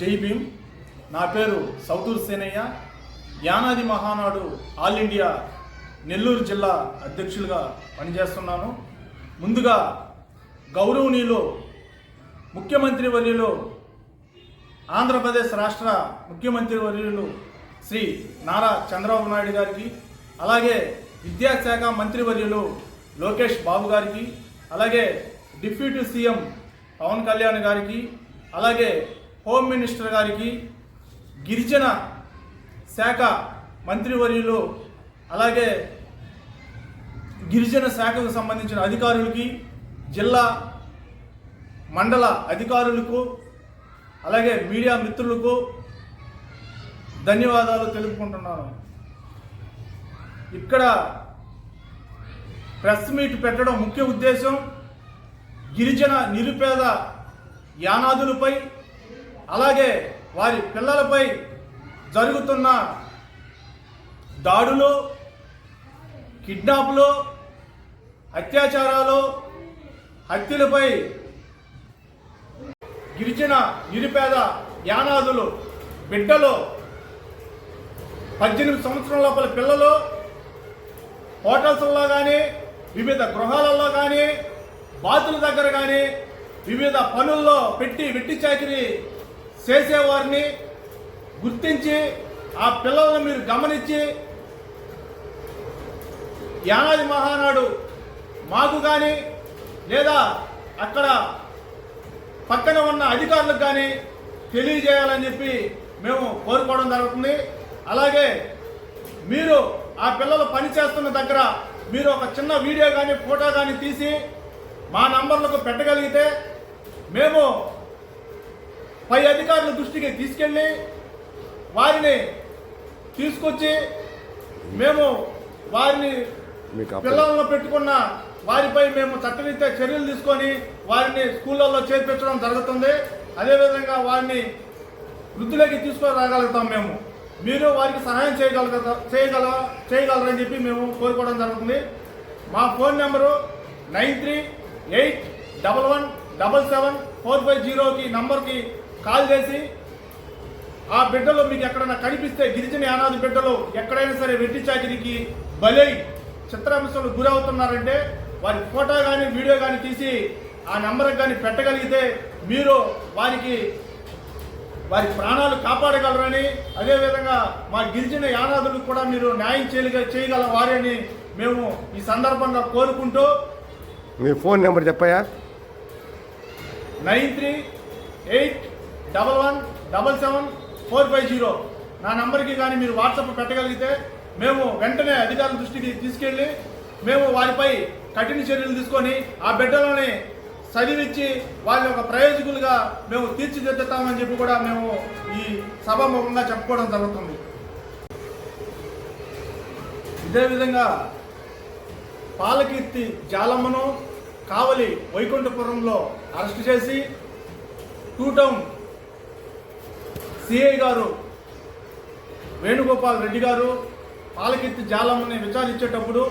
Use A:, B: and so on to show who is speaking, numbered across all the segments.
A: జై భీమ్. నా పేరు సౌదూర్ సేనయ్య. యానాది మహానాడు ఆల్ ఇండియా నెల్లూరు జిల్లా అధ్యక్షులుగా పనిచేస్తున్నాను. ముందుగా గౌరవనీయులు ముఖ్యమంత్రి వర్యులు ఆంధ్రప్రదేశ్ రాష్ట్ర ముఖ్యమంత్రి వర్యులు శ్రీ నారా చంద్రబాబు నాయుడు గారికి అలాగే విద్యాశాఖ మంత్రివర్యులు లోకేష్ బాబు గారికి అలాగే డిప్యూటీ సీఎం పవన్ కళ్యాణ్ గారికి అలాగే హోమ్ మినిస్టర్ గారికి గిరిజన శాఖ మంత్రివర్యులు అలాగే గిరిజన శాఖకు సంబంధించిన అధికారులకి జిల్లా మండల అధికారులకు అలాగే మీడియా మిత్రులకు ధన్యవాదాలు తెలుపుకుంటున్నాను. ఇక్కడ ప్రెస్ మీట్ పెట్టడం ముఖ్య ఉద్దేశం గిరిజన నిరుపేద యానాదులపై అలాగే వారి పిల్లలపై జరుగుతున్న దాడులు కిడ్నాప్లు అత్యాచారాలు హత్యలపై గిరిజన నిరుపేద యానాదులు బిడ్డలు పద్దెనిమిది సంవత్సరాల లోపల పిల్లలు హోటల్స్లో కానీ వివిధ గృహాలలో కానీ బాతుల దగ్గర కానీ వివిధ పనుల్లో పెట్టి వెట్టి చాకిరి చేసేవారిని గుర్తించి ఆ పిల్లలను మీరు గమనించి యానాది మహానాడు మాకు కానీ లేదా అక్కడ పక్కన ఉన్న అధికారులకు కానీ తెలియజేయాలని చెప్పి మేము కోరుకోవడం జరుగుతుంది. అలాగే మీరు ఆ పిల్లలు పనిచేస్తున్న దగ్గర మీరు ఒక చిన్న వీడియో కానీ ఫోటో కానీ తీసి మా నంబర్లకు పెట్టగలిగితే మేము పై అధికారుల దృష్టికి తీసుకెళ్ళి వారిని తీసుకొచ్చి మేము వారిని పిల్లలను పెట్టుకున్న వారిపై మేము చట్టరీత్యా చర్యలు తీసుకొని వారిని స్కూళ్ళల్లో చేర్పించడం జరుగుతుంది. అదేవిధంగా వారిని వృద్ధులకి తీసుకురాగలుగుతాం మేము. మీరు వారికి సహాయం చేయగల చేయగల చేయగలరని చెప్పి మేము కోరుకోవడం జరుగుతుంది. మా phone number nine three eight double one double seven four five జీరోకి నంబర్కి కాల్ చేసి ఆ బిడ్డలు మీకు ఎక్కడైనా కనిపిస్తే గిరిజన అనాథ బిడ్డలు ఎక్కడైనా సరే వెట్టి చాకిరికి బలై చిత్రాంశాలు గురవుతున్నారంటే వారి ఫోటో కానీ వీడియో కానీ తీసి ఆ నెంబర్కి కానీ పెట్టగలిగితే మీరు వారికి వారి ప్రాణాలు కాపాడగలరని అదేవిధంగా మా గిరిజన యానాదులకు కూడా మీరు న్యాయం చేయగల చేయగల వారని మేము ఈ సందర్భంగా కోరుకుంటూ
B: మీ phone number చెప్పయా
A: nine three eight double one double seven four five zero. నా నంబర్కి కానీ మీరు వాట్సాప్ పెట్టగలిగితే మేము వెంటనే అధికారుల దృష్టికి తీసుకెళ్ళి మేము వారిపై కఠిన చర్యలు తీసుకొని ఆ బిడ్డలని చదివించి వారి యొక్క ప్రయోజకులుగా మేము తీర్చిదిద్దుతామని చెప్పి కూడా మేము ఈ సభాముఖంగా చెప్పుకోవడం జరుగుతుంది. ఇదే విధంగా పాలకీర్తి జాలమ్మను కావలి వైకుంఠపురంలో అరెస్టు చేసి టూ టౌన్ సిఐ గారు వేణుగోపాల్ రెడ్డి గారు పాలకీర్తి జాలమ్మని విచారించేటప్పుడు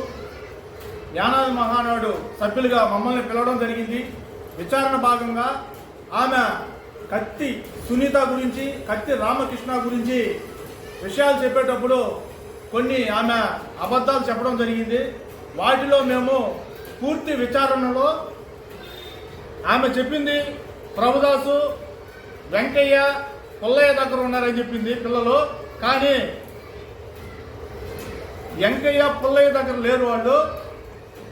A: యానాది మహానాడు సభ్యులుగా మమ్మల్ని పిలవడం జరిగింది. విచారణ భాగంగా ఆమె కత్తి సునీత గురించి కత్తి రామకృష్ణ గురించి విషయాలు చెప్పేటప్పుడు కొన్ని ఆమె అబద్ధాలు చెప్పడం జరిగింది. వాటిలో మేము పూర్తి విచారణలో ఆమె చెప్పింది ప్రభుదాసు వెంకయ్య పుల్లయ్య దగ్గర ఉన్నారని చెప్పింది పిల్లలు. కానీ వెంకయ్య పుల్లయ్య దగ్గర లేరు వాళ్ళు.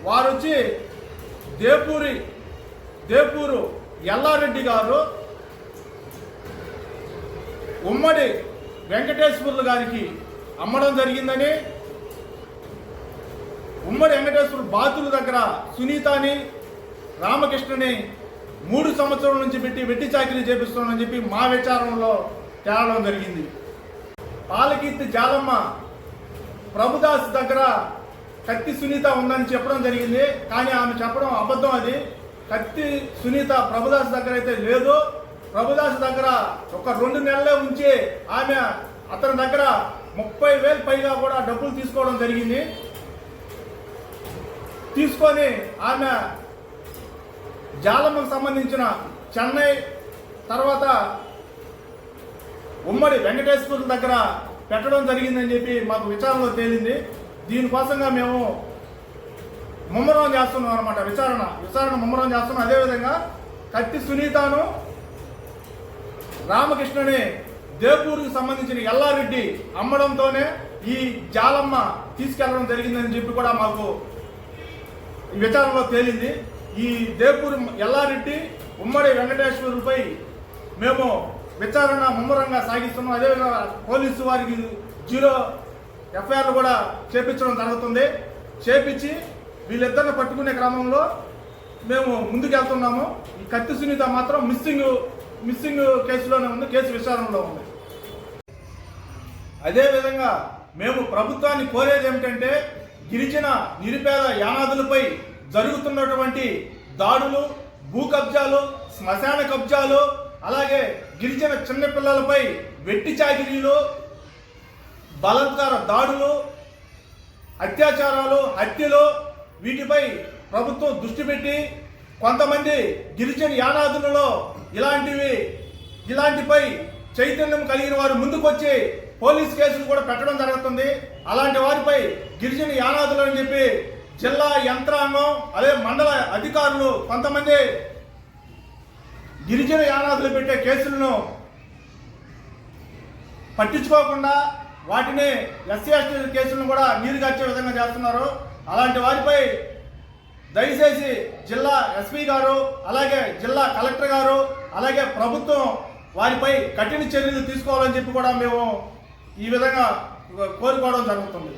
A: వారు వచ్చి దేపూరి దేపూరు ఎల్లారెడ్డి గారు ఉమ్మడి వెంకటేశ్వర్లు గారికి అమ్మడం జరిగిందని ఉమ్మడి వెంకటేశ్వరు బాతుల దగ్గర సునీతని రామకృష్ణని మూడు సంవత్సరాల నుంచి పెట్టి వెట్టి చాకరీ చేపిస్తున్నామని చెప్పి మా విచారంలో తేలడం జరిగింది. పాలకీర్తి జాలమ్మ ప్రభుదాస్ దగ్గర కత్తి సునీత ఉందని చెప్పడం జరిగింది. కానీ ఆమె చెప్పడం అబద్ధం అది. కత్తి సునీత ప్రభుదాస్ దగ్గర అయితే లేదు. ప్రభుదాస్ దగ్గర ఒక రెండు నెలలే ఉంచి ఆమె అతని దగ్గర ముప్పై వేలు పైగా కూడా డబ్బులు తీసుకోవడం జరిగింది. తీసుకొని ఆమె జాలమ్మకు సంబంధించిన చెన్నై తర్వాత ఉమ్మడి వెంకటేశ్వర దగ్గర పెట్టడం జరిగిందని చెప్పి మాకు విచారణలో తేలింది. దీనికోసంగా మేము ముమ్మరం చేస్తున్నాం అనమాట విచారణ. విచారణ ముమ్మరం చేస్తున్నాం. అదేవిధంగా కత్తి సునీతను రామకృష్ణని దేవూరుకు సంబంధించిన ఎల్లారెడ్డి అమ్మడంతోనే ఈ జాలమ్మ తీసుకెళ్ళడం జరిగిందని చెప్పి కూడా మాకు విచారణలో తేలింది. ఈ దేపూర్ ఎల్లారెడ్డి ఉమ్మడి వెంకటేశ్వరుపై మేము విచారణ ముమ్మరంగా సాగిస్తున్నాం. అదేవిధంగా పోలీసు వారికి జీరో ఎఫ్ఐఆర్లు కూడా చేపించడం జరుగుతుంది. చేపించి వీళ్ళిద్దరిని పట్టుకునే క్రమంలో మేము ముందుకెళ్తున్నాము. ఈ కత్తి సునీత మాత్రం మిస్సింగ్ మిస్సింగ్ కేసులోనే ఉంది కేసు విచారణలో ఉంది. అదేవిధంగా మేము ప్రభుత్వాన్ని కోరేది ఏమిటంటే గిరిజన నిరుపేద యానాదులపై జరుగుతున్నటువంటి దాడులు భూ కబ్జాలు శ్మశాన కబ్జాలు అలాగే గిరిజన చిన్నపిల్లలపై వెట్టి చాకిరీలు బలాత్కార దాడులు అత్యాచారాలు హత్యలు వీటిపై ప్రభుత్వం దృష్టి పెట్టి కొంతమంది గిరిజన యానాదులలో ఇలాంటివి ఇలాంటిపై చైతన్యం కలిగిన వారు ముందుకొచ్చి పోలీస్ కేసులు కూడా పెట్టడం జరుగుతుంది. అలాంటి వారిపై గిరిజన యానాదులు అని చెప్పి జిల్లా యంత్రాంగం అదే మండల అధికారులు కొంతమంది గిరిజన యానాదులు పెట్టే కేసులను పట్టించుకోకుండా వాటిని ఎస్సీ ఎస్టీ కేసులను కూడా నీరుగార్చే విధంగా చేస్తున్నారు. అలాంటి వారిపై దయచేసి జిల్లా ఎస్పీ గారు అలాగే జిల్లా కలెక్టర్ గారు అలాగే ప్రభుత్వం వారిపై కఠిన చర్యలు తీసుకోవాలని చెప్పి కూడా మేము ఈ విధంగా కోరుకోవడం జరుగుతుంది.